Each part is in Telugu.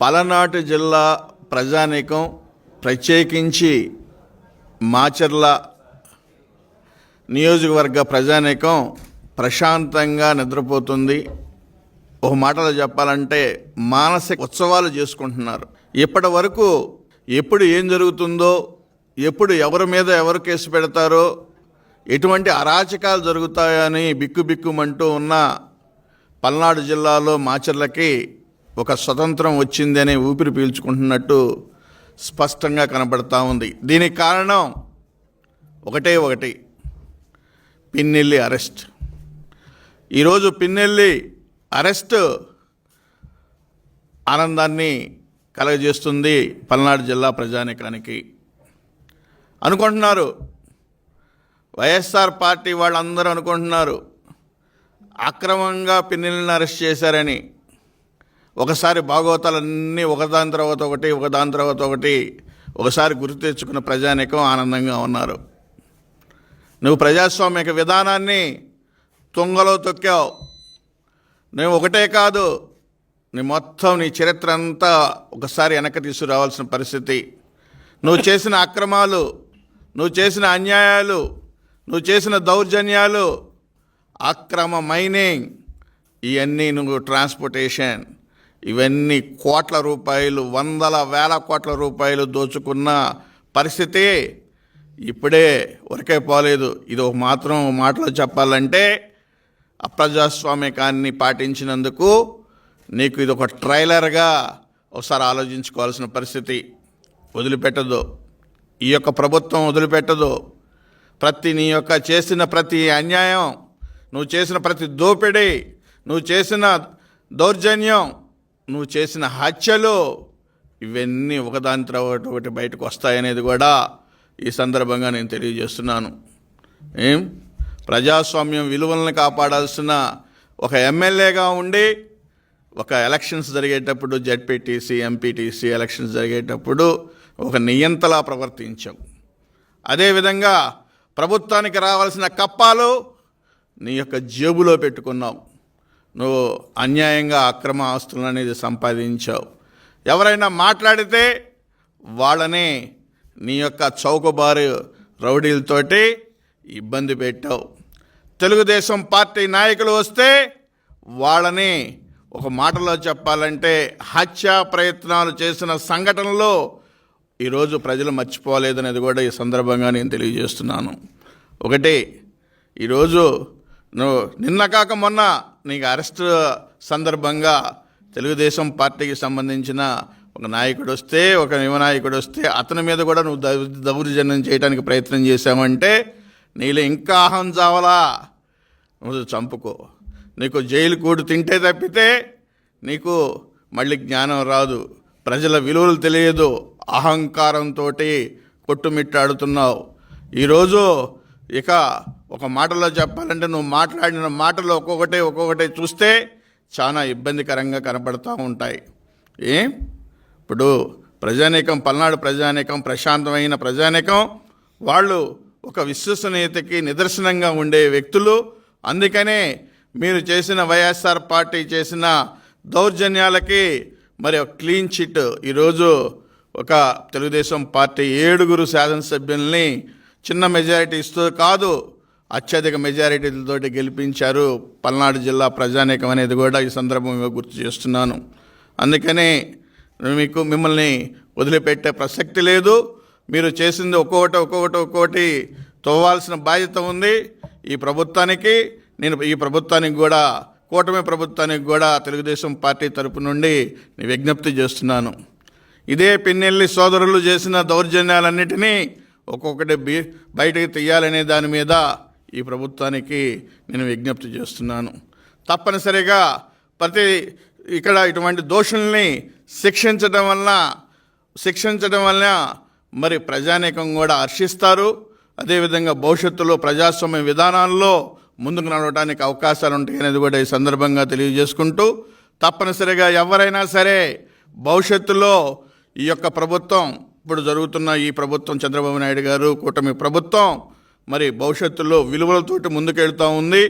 పలనాటి జిల్లా ప్రజానీకం ప్రత్యేకించి మాచర్ల నియోజకవర్గ ప్రజానీకం ప్రశాంతంగా నిద్రపోతుంది. ఒక మాటలో చెప్పాలంటే మానసిక ఉత్సవాలు చేసుకుంటున్నారు. ఇప్పటి వరకు ఎప్పుడు ఏం జరుగుతుందో ఎప్పుడు ఎవరి మీద ఎవరు కేసు పెడతారో ఎటువంటి అరాచకాలు జరుగుతాయని బిక్కుబిక్కుమంటూ ఉన్న పల్నాడు జిల్లాలో మాచర్లకి ఒక స్వతంత్రం వచ్చిందనే ఊపిరి పీల్చుకుంటున్నట్టు స్పష్టంగా కనబడతా ఉంది. దీనికి కారణం ఒకటే ఒకటి. పిన్నెల్లి అరెస్ట్. ఈరోజు పిన్నెల్లి అరెస్ట్ ఆనందాన్ని కలగజేస్తుంది పల్నాడు జిల్లా ప్రజానికానికి. అనుకుంటున్నారు. వైఎస్ఆర్ పార్టీ వాళ్ళందరూ అనుకుంటున్నారు. అక్రమంగా పిన్నెల్ని అరెస్ట్ చేశారని. ఒకసారి భాగవతాలన్నీ ఒకదాని తర్వాత ఒకటి ఒకదాని తర్వాత ఒకటి ఒకసారి గుర్తు తెచ్చుకున్న ప్రజానికం ఆనందంగా ఉన్నారు. నువ్వు ప్రజాస్వామ్యక విధానాన్ని తుంగలో తొక్కావు. నువ్వు ఒకటే కాదు నీ మొత్తం నీ చరిత్ర అంతా ఒకసారి వెనక్కి తీసుకురావాల్సిన పరిస్థితి. నువ్వు చేసిన అక్రమాలు నువ్వు చేసిన అన్యాయాలు నువ్వు చేసిన దౌర్జన్యాలు అక్రమ మైనింగ్ ఇవన్నీ నువ్వు ట్రాన్స్పోర్టేషన్. ఇవన్నీ కోట్ల రూపాయలు వందల వేల కోట్ల రూపాయలు దోచుకున్న పరిస్థితి ఇప్పుడే ఒరికే పోలేదు. ఇది ఒక మాత్రం మాటలో చెప్పాలంటే అప్రజాస్వామికాన్ని పాటించినందుకు నీకు ఇది ఒక ట్రైలర్గా ఒకసారి ఆలోచించుకోవాల్సిన పరిస్థితి వదిలిపెట్టదు. ఈ యొక్క ప్రభుత్వం వదిలిపెట్టదు. ప్రతి నీ యొక్క చేసిన ప్రతి అన్యాయం నువ్వు చేసిన ప్రతి దోపిడీ నువ్వు చేసిన దౌర్జన్యం నువ్వు చేసిన హత్యలు ఇవన్నీ ఒకదాని తర్వాత ఒకటి బయటకు వస్తాయనేది కూడా ఈ సందర్భంగా నేను తెలియజేస్తున్నాను. ఏం? ప్రజాస్వామ్యం విలువలను కాపాడాల్సిన ఒక ఎమ్మెల్యేగా ఉండి ఒక ఎలక్షన్స్ జరిగేటప్పుడు జడ్పీటీసీ ఎంపీటీసీ ఎలక్షన్స్ జరిగేటప్పుడు ఒక నియంతలా ప్రవర్తించావు అదేవిధంగా ప్రభుత్వానికి రావాల్సిన కప్పాలు నీ యొక్క జేబులో పెట్టుకున్నావు నువ్వు అన్యాయంగా అక్రమ ఆస్తులు అనేది సంపాదించావు. ఎవరైనా మాట్లాడితే వాళ్ళని నీ యొక్క చౌకబారు రౌడీలతోటి ఇబ్బంది పెట్టావు. తెలుగుదేశం పార్టీ నాయకులు వస్తే వాళ్ళని ఒక మాటలో చెప్పాలంటే హత్యా ప్రయత్నాలు చేసిన సంఘటనలో ఈరోజు ప్రజలు మర్చిపోలేదనేది కూడా ఈ సందర్భంగా నేను తెలియజేస్తున్నాను. ఒకటి ఈరోజు నువ్వు నిన్న కాక మొన్న నీకు అరెస్ట్ సందర్భంగా తెలుగుదేశం పార్టీకి సంబంధించిన ఒక నాయకుడు వస్తే ఒక యువ నాయకుడు వస్తే అతని మీద కూడా నువ్వు దౌర్జన్యం చేయడానికి ప్రయత్నం చేశావంటే నీలో ఇంకా అహం చావలా? నువ్వు చంపుకో. నీకు జైలు కూడు తింటే తప్పితే నీకు మళ్ళీ జ్ఞానం రాదు. ప్రజల విలువలు తెలియదు. అహంకారంతో కొట్టుమిట్టాడుతున్నావు. ఈరోజు ఇక ఒక మాటలో చెప్పాలంటే నువ్వు మాట్లాడిన మాటలు ఒక్కొక్కటి ఒక్కొక్కటి చూస్తే చాలా ఇబ్బందికరంగా కనపడుతూ ఉంటాయి. ఏం? ఇప్పుడు ప్రజానీకం పల్నాడు ప్రజానీకం ప్రశాంతమైన ప్రజానీకం వాళ్ళు ఒక విశ్వసనీయతకి నిదర్శనంగా ఉండే వ్యక్తులు. అందుకనే మీరు చేసిన వైఎస్ఆర్ పార్టీ చేసిన దౌర్జన్యాలకి మరి ఒక క్లీన్ చిట్. ఈరోజు ఒక తెలుగుదేశం పార్టీ ఏడుగురు శాసనసభ్యుల్ని చిన్న మెజారిటీస్తో కాదు. అత్యధిక మెజారిటీలతోటి గెలిపించారు పల్నాడు జిల్లా ప్రజానీకం అనేది కూడా ఈ సందర్భంగా గుర్తు చేస్తున్నాను. అందుకనే మీకు మిమ్మల్ని వదిలిపెట్టే ప్రసక్తి లేదు. మీరు చేసింది ఒక్కొక్కటి ఒక్కొక్కటి ఒక్కొక్కటి తవ్వాల్సిన బాధ్యత ఉంది. ఈ ప్రభుత్వానికి నేను ఈ ప్రభుత్వానికి కూడా కూటమి ప్రభుత్వానికి కూడా తెలుగుదేశం పార్టీ తరపు నుండి నేను విజ్ఞప్తి చేస్తున్నాను. ఇదే పిన్నెల్లి సోదరులు చేసిన దౌర్జన్యాలన్నిటినీ ఒక్కొక్కటి బీ బయటకు తీయాలనే దాని మీద ఈ ప్రభుత్వానికి నేను విజ్ఞప్తి చేస్తున్నాను. తప్పనిసరిగా ప్రతి ఇక్కడ ఇటువంటి దోషుల్ని శిక్షించడం వలన శిక్షించడం వలన మరి ప్రజానీకం కూడా హర్షిస్తారు. అదేవిధంగా భవిష్యత్తులో ప్రజాస్వామ్య విధానాల్లో ముందుకు నడవడానికి అవకాశాలు ఉంటాయి అనేది కూడా ఈ సందర్భంగా తెలియజేసుకుంటూ తప్పనిసరిగా ఎవరైనా సరే భవిష్యత్తులో ఈ యొక్క ప్రభుత్వం ఇప్పుడు జరుగుతున్న ఈ ప్రభుత్వం చంద్రబాబు నాయుడు గారు కూటమి ప్రభుత్వం మరి భవిష్యత్తులో విలువలతోటి ముందుకెళ్తూ ఉంది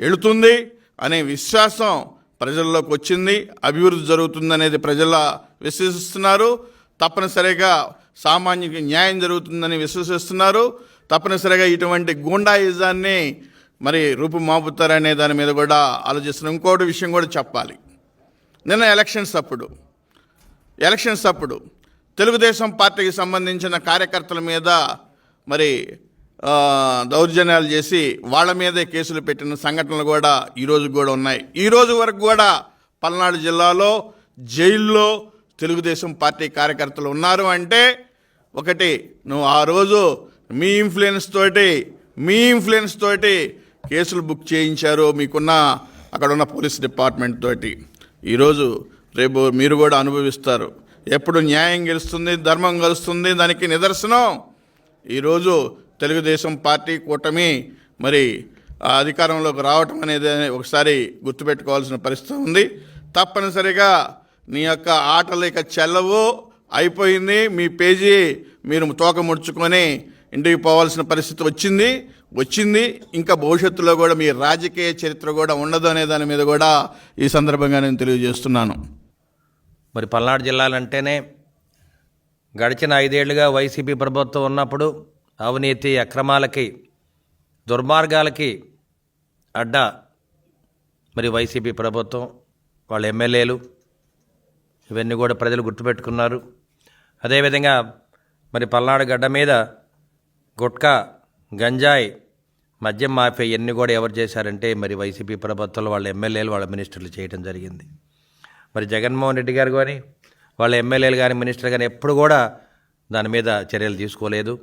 వెళుతుంది అనే విశ్వాసం ప్రజల్లోకి వచ్చింది. అభివృద్ధి జరుగుతుందనేది ప్రజల విశ్వసిస్తున్నారు. తప్పనిసరిగా సామాన్యుకి న్యాయం జరుగుతుందని విశ్వసిస్తున్నారు. తప్పనిసరిగా ఇటువంటి గూండాయిజాన్ని మరి రూపుమాపుతారనే దాని మీద కూడా ఆలోచిస్తున్న ఇంకోటి విషయం కూడా చెప్పాలి. నిన్న ఎలక్షన్స్ అప్పుడు ఎలక్షన్స్ అప్పుడు తెలుగుదేశం పార్టీకి సంబంధించిన కార్యకర్తల మీద మరి దౌర్జన్యాలు చేసి వాళ్ళ మీదే కేసులు పెట్టిన సంఘటనలు కూడా ఈరోజు కూడా ఉన్నాయి. ఈ రోజు వరకు కూడా పల్నాడు జిల్లాలో జైల్లో తెలుగుదేశం పార్టీ కార్యకర్తలు ఉన్నారు అంటే ఒకటి నువ్వు ఆ రోజు మీ ఇన్ఫ్లుయెన్స్ తోటి మీ ఇన్ఫ్లుయెన్స్ తోటి కేసులు బుక్ చేయించారు మీకున్న అక్కడ ఉన్న పోలీస్ డిపార్ట్మెంట్ తోటి. ఈరోజు రేపు మీరు కూడా అనుభవిస్తారు. ఎప్పుడు న్యాయం గెలుస్తుంది ధర్మం గెలుస్తుంది దానికి నిదర్శనం. ఈరోజు తెలుగుదేశం పార్టీ కూటమి మరి అధికారంలోకి రావటం అనేది ఒకసారి గుర్తుపెట్టుకోవాల్సిన పరిస్థితి ఉంది. తప్పనిసరిగా నీ యొక్క ఆటలు ఇక చెల్లవు అయిపోయింది. మీ పేజీ మీరు తోక ముడుచుకొని ఇంటికి పోవాల్సిన పరిస్థితి వచ్చింది. వచ్చింది. ఇంకా భవిష్యత్తులో కూడా మీ రాజకీయ చరిత్ర కూడా ఉండదు అనే దాని మీద కూడా ఈ సందర్భంగా నేను తెలియజేస్తున్నాను. మరి పల్నాడు జిల్లాలంటేనే గడిచిన ఐదేళ్ళుగా వైసీపీ ప్రభుత్వం ఉన్నప్పుడు అవినీతి అక్రమాలకి దుర్మార్గాలకి అడ్డ మరి వైసీపీ ప్రభుత్వం. వాళ్ళ ఎమ్మెల్యేలు ఇవన్నీ కూడా ప్రజలు గుర్తుపెట్టుకున్నారు. అదేవిధంగా మరి పల్నాడు గడ్డ మీద గుట్కా గంజాయి మద్యం మాఫియా ఇవన్నీ కూడా ఎవరు చేశారంటే మరి వైసీపీ ప్రభుత్వంలో వాళ్ళ ఎమ్మెల్యేలు వాళ్ళ మినిస్టర్లు చేయడం జరిగింది. మరి జగన్మోహన్ రెడ్డి గారు కానీ వాళ్ళ ఎమ్మెల్యేలు కానీ మినిస్టర్ కానీ ఎప్పుడు కూడా దాని మీద చర్యలు తీసుకోలేదు.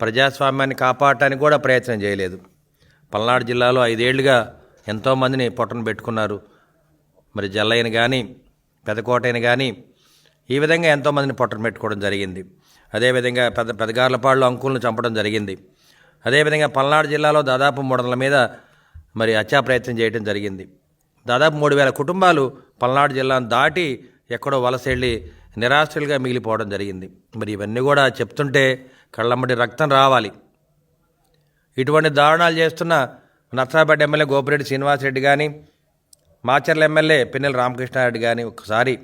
ప్రజాస్వామ్యాన్ని కాపాడటానికి కూడా ప్రయత్నం చేయలేదు. పల్నాడు జిల్లాలో ఐదేళ్ళుగా ఎంతోమందిని పొట్టను పెట్టుకున్నారు. మరి జల్లయ్యని కానీ పెదకోటైన కానీ ఈ విధంగా ఎంతోమందిని పొట్టను పెట్టుకోవడం జరిగింది. అదేవిధంగా పెద్ద పెదగార్లపాడులో అంకులను చంపడం జరిగింది. అదేవిధంగా పల్నాడు జిల్లాలో దాదాపు మూడు వందల మీద మరి హత్యా ప్రయత్నం చేయడం జరిగింది. దాదాపు మూడు వేల కుటుంబాలు పల్నాడు జిల్లాను దాటి ఎక్కడో వలస వెళ్ళి నిరాశ్రులుగా మిగిలిపోవడం జరిగింది. మరి ఇవన్నీ కూడా చెప్తుంటే కళ్ళమ్మటి రక్తం రావాలి. ఇటువంటి దారుణాలు చేస్తున్న నర్సాపేట ఎమ్మెల్యే గోపిరెడ్డి శ్రీనివాసరెడ్డి కానీ మాచర్ల ఎమ్మెల్యే పిన్నెల రామకృష్ణారెడ్డి కానీ ఒకసారి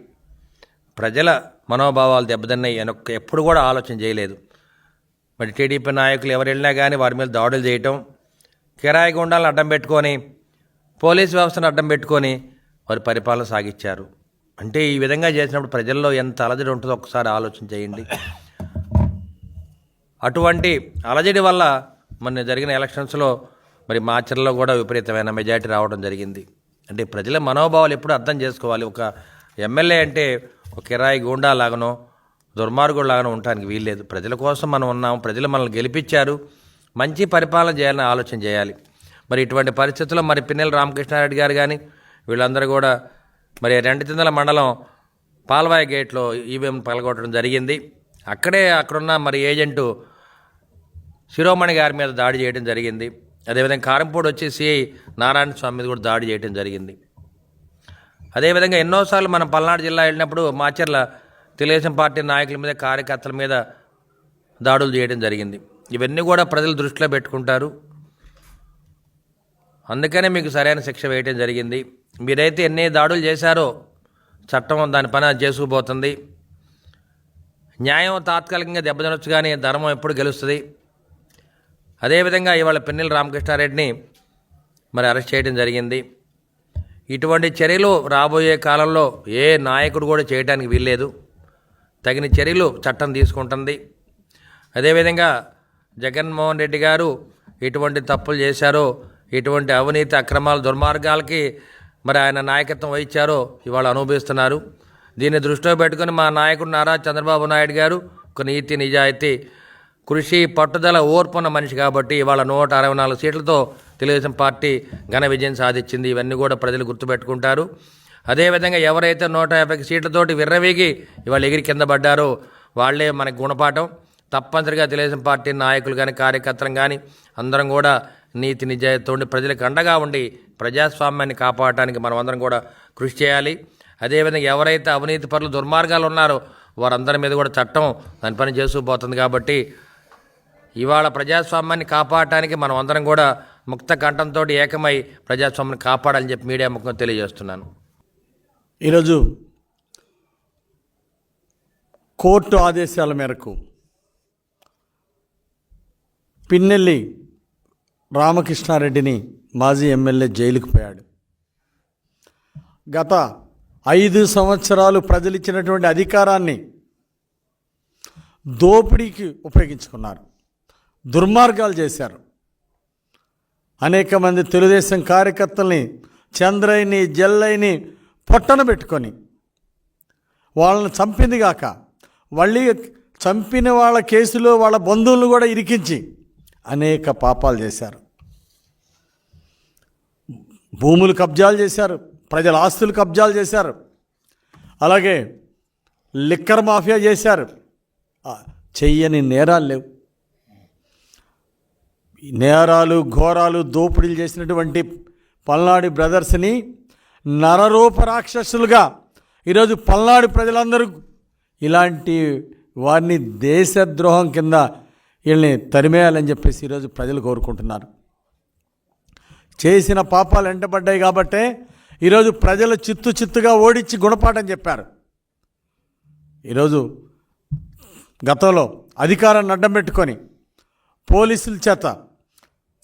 ప్రజల మనోభావాలు దెబ్బతిన్నాయి అని ఒక్క- ఎప్పుడు కూడా ఆలోచన చేయలేదు. మరి టీడీపీ నాయకులు ఎవరు వెళ్ళినా కానీ వారి మీద దాడులు చేయటం కిరాయి గుండాలను అడ్డం పెట్టుకొని పోలీస్ వ్యవస్థను అడ్డం పెట్టుకొని వారి పరిపాలన సాగించారు. అంటే ఈ విధంగా చేసినప్పుడు ప్రజల్లో ఎంత అలజడి ఉంటుందో ఒకసారి ఆలోచన చేయండి. అటువంటి అలజడి వల్ల మొన్న జరిగిన ఎలక్షన్స్లో మరి మాచర్లో కూడా విపరీతమైన మెజారిటీ రావడం జరిగింది. అంటే ప్రజల మనోభావాలు ఎప్పుడు అర్థం చేసుకోవాలి. ఒక ఎమ్మెల్యే అంటే ఒక కిరాయి గూండా లాగానో దుర్మార్గుడు లాగానో ఉండటానికి వీల్లేదు. ప్రజల కోసం మనం ఉన్నాం. ప్రజలు మనల్ని గెలిపించారు. మంచి పరిపాలన చేయాలని ఆలోచన చేయాలి. మరి ఇటువంటి పరిస్థితుల్లో మరి పిన్నెల రామకృష్ణారెడ్డి గారు కానీ వీళ్ళందరూ కూడా మరి రెండుతిందల మండలం పాల్వాయి గేట్లో ఈవీఎం పగలగొట్టడం జరిగింది. అక్కడే అక్కడున్న మరి ఏజెంటు శిరోమణి గారి మీద దాడి చేయడం జరిగింది. అదేవిధంగా కారంపూడి వచ్చి సిఐ నారాయణ స్వామి మీద కూడా దాడి చేయడం జరిగింది. అదేవిధంగా ఎన్నోసార్లు మనం పల్నాడు జిల్లా వెళ్ళినప్పుడు మాచర్ల తెలుగుదేశం పార్టీ నాయకుల మీద కార్యకర్తల మీద దాడులు చేయడం జరిగింది. ఇవన్నీ కూడా ప్రజలు దృష్టిలో పెట్టుకుంటారు. అందుకనే మీకు సరైన శిక్ష వేయటం జరిగింది. మీరైతే ఎన్ని దాడులు చేశారో చట్టం దాని పని చేసుకుపోతుంది. న్యాయం తాత్కాలికంగా దెబ్బతినొచ్చు కానీ ధర్మం ఎప్పుడు గెలుస్తుంది. అదేవిధంగా ఇవాళ పిన్నెల రామకృష్ణారెడ్డిని మరి అరెస్ట్ చేయడం జరిగింది. ఇటువంటి చర్యలు రాబోయే కాలంలో ఏ నాయకుడు కూడా చేయడానికి వీల్లేదు. తగిన చర్యలు చట్టం తీసుకుంటుంది. అదేవిధంగా జగన్మోహన్ రెడ్డి గారు ఎటువంటి తప్పులు చేశారో ఎటువంటి అవినీతి అక్రమాలు దుర్మార్గాలకి మరి ఆయన నాయకత్వం వహించారో ఇవాళ అనుభవిస్తున్నారు. దీన్ని దృష్టిలో పెట్టుకుని మా నాయకుడు నారా చంద్రబాబు నాయుడు గారు ఒక నీతి నిజాయితీ కృషి పట్టుదల ఓర్పున్న మనిషి కాబట్టి ఇవాళ నూట అరవై నాలుగు సీట్లతో తెలుగుదేశం పార్టీ ఘన విజయం సాధించింది. ఇవన్నీ కూడా ప్రజలు గుర్తుపెట్టుకుంటారు. అదేవిధంగా ఎవరైతే నూట యాభై సీట్లతోటి విర్రవీగి ఇవాళ ఎగిరి కింద పడ్డారో వాళ్ళే మనకు గుణపాఠం. తప్పనిసరిగా తెలుగుదేశం పార్టీ నాయకులు కానీ కార్యకర్తలు కానీ అందరం కూడా నీతి నిజాయితీతో ఉండి ప్రజలకు అండగా ఉండి ప్రజాస్వామ్యాన్ని కాపాడటానికి మనం అందరం కూడా కృషి చేయాలి. అదేవిధంగా ఎవరైతే అవినీతి పరులు దుర్మార్గాలు ఉన్నారో వారందరి మీద కూడా చట్టం దాని పని చేస్తూ పోతుంది కాబట్టి ఇవాళ ప్రజాస్వామ్యాన్ని కాపాడటానికి మనం అందరం కూడా ముక్త కంఠంతో ఏకమై ప్రజాస్వామ్యాన్ని కాపాడాలని చెప్పి మీడియా ముఖం తెలియజేస్తున్నాను. ఈరోజు కోర్టు ఆదేశాల మేరకు పిన్నెల్లి రామకృష్ణారెడ్డిని మాజీ ఎమ్మెల్యే జైలుకు పోయాడు. గత ఐదు సంవత్సరాలు ప్రజలు ఇచ్చినటువంటి అధికారాన్ని దోపిడీకి ఉపయోగించుకున్నారు. దుర్మార్గాలు చేశారు. అనేక మంది తెలుగుదేశం కార్యకర్తల్ని చంద్రయ్యని జల్లయ్యని పొట్టన పెట్టుకొని వాళ్ళని చంపింది కాక మళ్ళీ చంపిన వాళ్ళ కేసులో వాళ్ళ బంధువులను కూడా ఇరికించి అనేక పాపాలు చేశారు. భూములు కబ్జాలు చేశారు ప్రజల ఆస్తులు కబ్జాలు చేశారు అలాగే లిక్కర్ మాఫియా చేశారు. చెయ్యని నేరాలు లేవు. నేరాలు ఘోరాలు దోపిడీలు చేసినటువంటి పల్నాడు బ్రదర్స్ని నరరూప రాక్షసులుగా ఈరోజు పల్నాడు ప్రజలందరూ ఇలాంటి వారిని దేశద్రోహం కింద వీళ్ళని తరిమేయాలని చెప్పేసి ఈరోజు ప్రజలు కోరుకుంటున్నారు. చేసిన పాపాలు వెంటబడ్డాయి కాబట్టే ఈరోజు ప్రజలు చిత్తు చిత్తుగా ఓడించి గుణపాఠం చెప్పారు. ఈరోజు గతంలో అధికారాన్ని అడ్డం పెట్టుకొని పోలీసుల చేత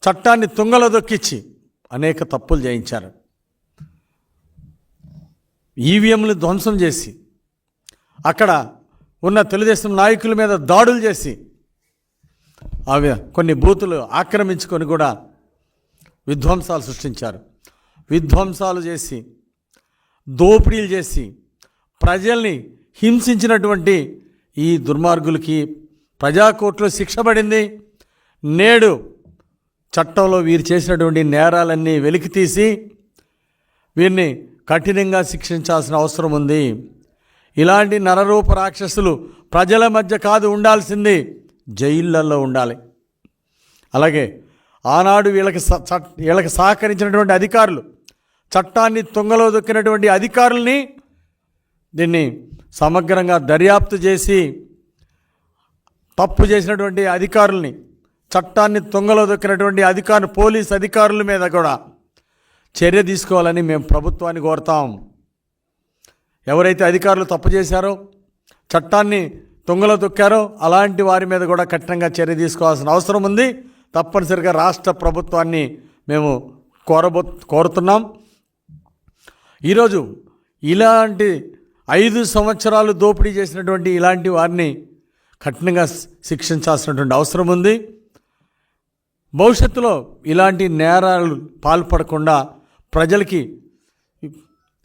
చట్టాన్ని తుంగలో దొక్కించి అనేక తప్పులు చేయించారు. ఈవీఎంలు ధ్వంసం చేసి అక్కడ ఉన్న తెలుగుదేశం నాయకుల మీద దాడులు చేసి అవి కొన్ని బూతులు ఆక్రమించుకొని కూడా విధ్వంసాలు సృష్టించారు. విధ్వంసాలు చేసి దోపిడీలు చేసి ప్రజల్ని హింసించినటువంటి ఈ దుర్మార్గులకి ప్రజాకోర్టులో శిక్ష పడింది. నేడు చట్టంలో వీరు చేసినటువంటి నేరాలన్నీ వెలికి తీసి వీరిని కఠినంగా శిక్షించాల్సిన అవసరం ఉంది. ఇలాంటి నరరూప రాక్షసులు ప్రజల మధ్య కాదు ఉండాల్సింది. జైళ్ళల్లో ఉండాలి. అలాగే ఆనాడు వీళ్ళకి స- వీళ్ళకి సహకరించినటువంటి అధికారులు చట్టాన్ని తుంగలో దొక్కినటువంటి అధికారుల్ని దీన్ని సమగ్రంగా దర్యాప్తు చేసి తప్పు చేసినటువంటి అధికారుల్ని చట్టాన్ని తుంగలో దొక్కినటువంటి అధికారులు పోలీస్ అధికారుల మీద కూడా చర్య తీసుకోవాలని మేము ప్రభుత్వాన్ని కోరుతాం. ఎవరైతే అధికారులు తప్పు చేశారో చట్టాన్ని తుంగలో తొక్కారో అలాంటి వారి మీద కూడా కఠినంగా చర్య తీసుకోవాల్సిన అవసరం ఉంది. తప్పనిసరిగా రాష్ట్ర ప్రభుత్వాన్ని మేము కోరబో కోరుతున్నాం. ఈరోజు ఇలాంటి ఐదు సంవత్సరాలు దోపిడీ చేసినటువంటి ఇలాంటి వారిని కఠినంగా శిక్షించాల్సినటువంటి అవసరం ఉంది. భవిష్యత్తులో ఇలాంటి నేరాలు పాల్పడకుండా ప్రజలకి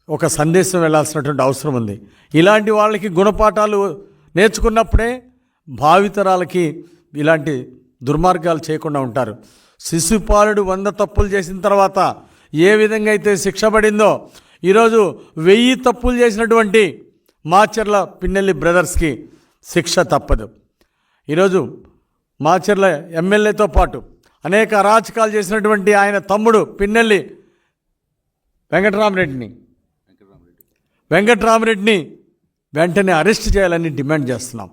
ఒక సందేశం వెళ్ళాల్సినటువంటి అవసరం ఉంది. ఇలాంటి వాళ్ళకి గుణపాఠాలు నేర్చుకున్నప్పుడే భావితరాలకి ఇలాంటి దుర్మార్గాలు చేయకుండా ఉంటారు. శిశుపాలుడు వంద తప్పులు చేసిన తర్వాత ఏ విధంగా అయితే శిక్ష పడిందో ఈరోజు వెయ్యి తప్పులు చేసినటువంటి మాచర్ల పిన్నెల్లి బ్రదర్స్కి శిక్ష తప్పదు. ఈరోజు మాచర్ల ఎమ్మెల్యేతో పాటు అనేక అరాచకాలు చేసినటువంటి ఆయన తమ్ముడు పిన్నెల్లి వెంకటరామరెడ్డిని వెంకటరామరెడ్డిని వెంటనే అరెస్ట్ చేయాలని డిమాండ్ చేస్తున్నాం.